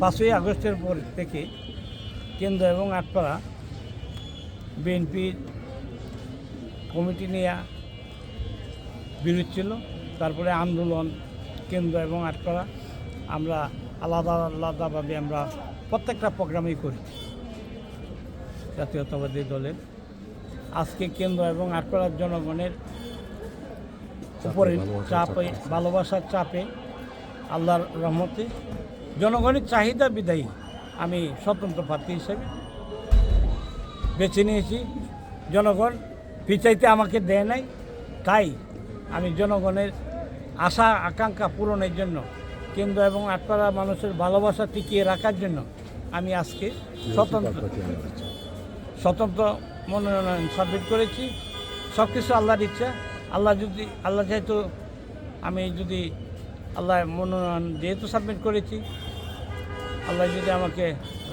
পাঁচই আগস্টের পর থেকে কেন্দ্র এবং আটপাড়া বিএনপির কমিটি নিয়ে বিরোধ ছিল। তারপরে আন্দোলন কেন্দ্র এবং আটপাড়া আমরা আলাদা আলাদাভাবে আমরা প্রত্যেকটা প্রোগ্রামই করি। জাতীয়তাবাদী দলের। আজকে কেন্দ্র এবং আটপাড়ার জনগণের উপরে চাপে। ভালোবাসার চাপে আল্লাহর রহমতে জনগণের চাহিদা বিদায়ী। আমি স্বতন্ত্র প্রার্থী হিসেবে বেছে নিয়েছি। জনগণ পিছাইতে আমাকে দেয় নাই। তাই আমি জনগণের আশা, আকাঙ্ক্ষা পূরণের জন্য কেন্দ্র এবং আটপাড়া মানুষের ভালোবাসা টিকিয়ে রাখার জন্য আমি আজকে স্বতন্ত্র স্বতন্ত্র মনোনয়ন সাবমিট করেছি। সব কিছু আল্লাহর ইচ্ছা। আল্লাহ যদি, আল্লাহ যেহেতু আমি যদি আল্লাহ মনোনয়ন যেহেতু সাবমিট করেছি আল্লাহ যদি আমাকে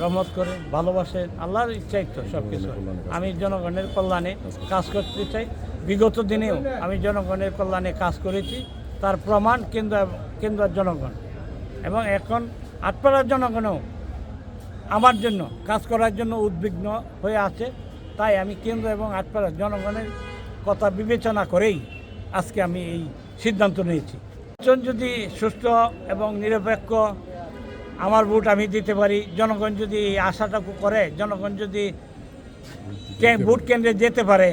রহমত করে ভালোবাসেন আল্লাহর ইচ্ছাই তো সব কিছু। আমি জনগণের কল্যাণে কাজ করতে চাই। বিগত দিনেও আমি জনগণের কল্যাণে কাজ করেছি। তার প্রমাণ কেন্দ্র কেন্দ্র জনগণ। এবং এখন আটপাড়ার জনগণও আমার জন্য কাজ করার জন্য উদ্বিগ্ন হয়ে আছে। তাই আমি কেন্দ্র এবং আটপাড়ার জনগণের কথা বিবেচনা করেই আজকে আমি এই সিদ্ধান্ত নিয়েছি। নির্বাচন যদি সুস্থ এবং নিরপেক্ষ আমার ভোট আমি দিতে পারি। জনগণ যদি এই আশাটুকু করে জনগণ যদি ভোট কেন্দ্রে যেতে পারে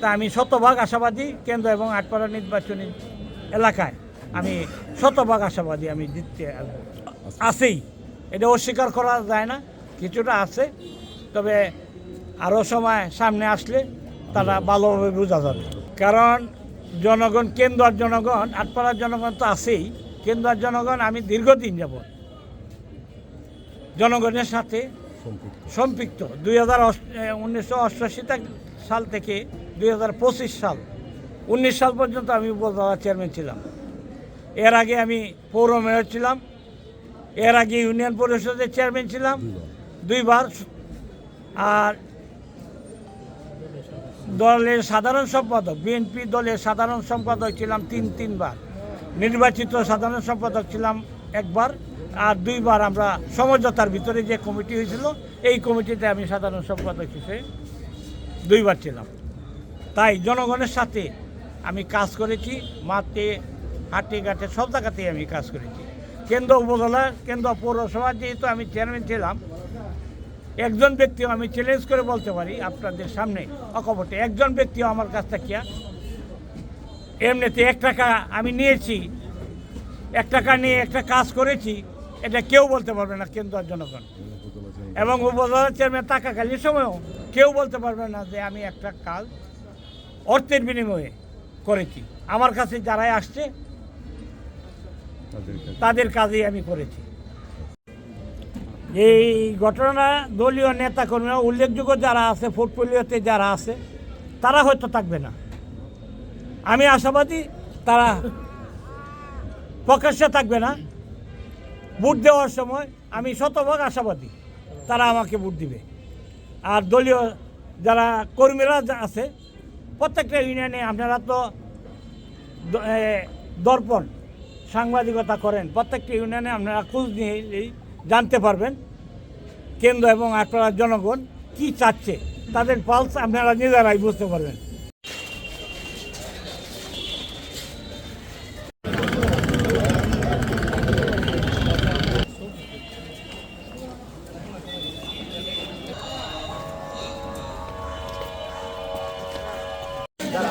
তা আমি শতভাগ আশাবাদী কেন্দ্র এবং আটপাড়া নির্বাচনী এলাকায় আমি শতভাগ আশাবাদী আমি জিততে আসব। আছেই। এটা অস্বীকার করা যায় না কিছুটা আছে তবে আরও সময় সামনে আসলে তারা ভালোভাবে বোঝা যাবে। কারণ জনগণ কেন্দ্র জনগণ আটপাড়ার জনগণ তো আছেই। কেন্দ্র জনগণ আমি দীর্ঘদিন যাব জনগণের সাথে সম্পৃক্ত। দুই হাজার উনিশশো সাল থেকে দুই হাজার পঁচিশ সাল উনিশ সাল পর্যন্ত আমি উপজেলা চেয়ারম্যান ছিলাম। এর আগে আমি পৌর মেয়র ছিলাম। এর আগে ইউনিয়ন পরিষদের চেয়ারম্যান ছিলাম। দুইবার। আর দলের সাধারণ সম্পাদক বিএনপি দলের সাধারণ সম্পাদক ছিলাম তিন তিনবার। নির্বাচিত সাধারণ সম্পাদক ছিলাম একবার। আর দুইবার আমরা সমঝোতার ভিতরে যে কমিটি হয়েছিল, এই কমিটিতে আমি সাধারণ সম্পাদক হিসেবে দুইবার ছিলাম। তাই জনগণের সাথে আমি কাজ করেছি, মাঠে, হাটে, ঘাটে, সব জায়গাতেই আমি কাজ করেছি। কেন্দ্র উপজেলা, কেন্দ্র পৌরসভা যেহেতু আমি চেয়ারম্যান ছিলাম, একজন ব্যক্তিও আমি চ্যালেঞ্জ করে বলতে পারি আপনাদের সামনে অকপটে। একজন ব্যক্তিও আমার কাছ থেকে, এমনিতে এক টাকা আমি নিয়েছি, এক টাকা নিয়ে একটা কাজ করেছি এটা কেউ বলতে পারবে না কেন্দ্র আর জনগণ। এবং উপজেলা চেয়ারম্যান থাকাকালীন সময়ও কেউ বলতে পারবে না যে আমি একটা কাজ অর্থের বিনিময়ে করেছি। আমার কাছে যারাই আসছে তাদের কাজেই আমি করেছি। এই ঘটনা দলীয় নেতাকর্মীরা উল্লেখযোগ্য যারা আছে পোর্টফোলিওতে যারা আছে তারা হয়তো থাকবে না। আমি আশাবাদী তারা প্রকাশ্যে থাকবে না। ভোট দেওয়ার সময় আমি শতভাগ আশাবাদী। তারা আমাকে ভোট দিবে। আর দলীয় যারা কর্মীরা আছে, প্রত্যেকটা ইউনিয়নে আপনারা তো দর্পণ সাংবাদিকতা করেন। প্রত্যেকটা ইউনিয়নে আপনারা খোঁজ নিয়ে জানতে পারবেন কেন্দ্র এবং আপনারা জনগণ কি চাচ্ছে। তাদের পালস আপনারা নিজেরাই বুঝতে পারবেন।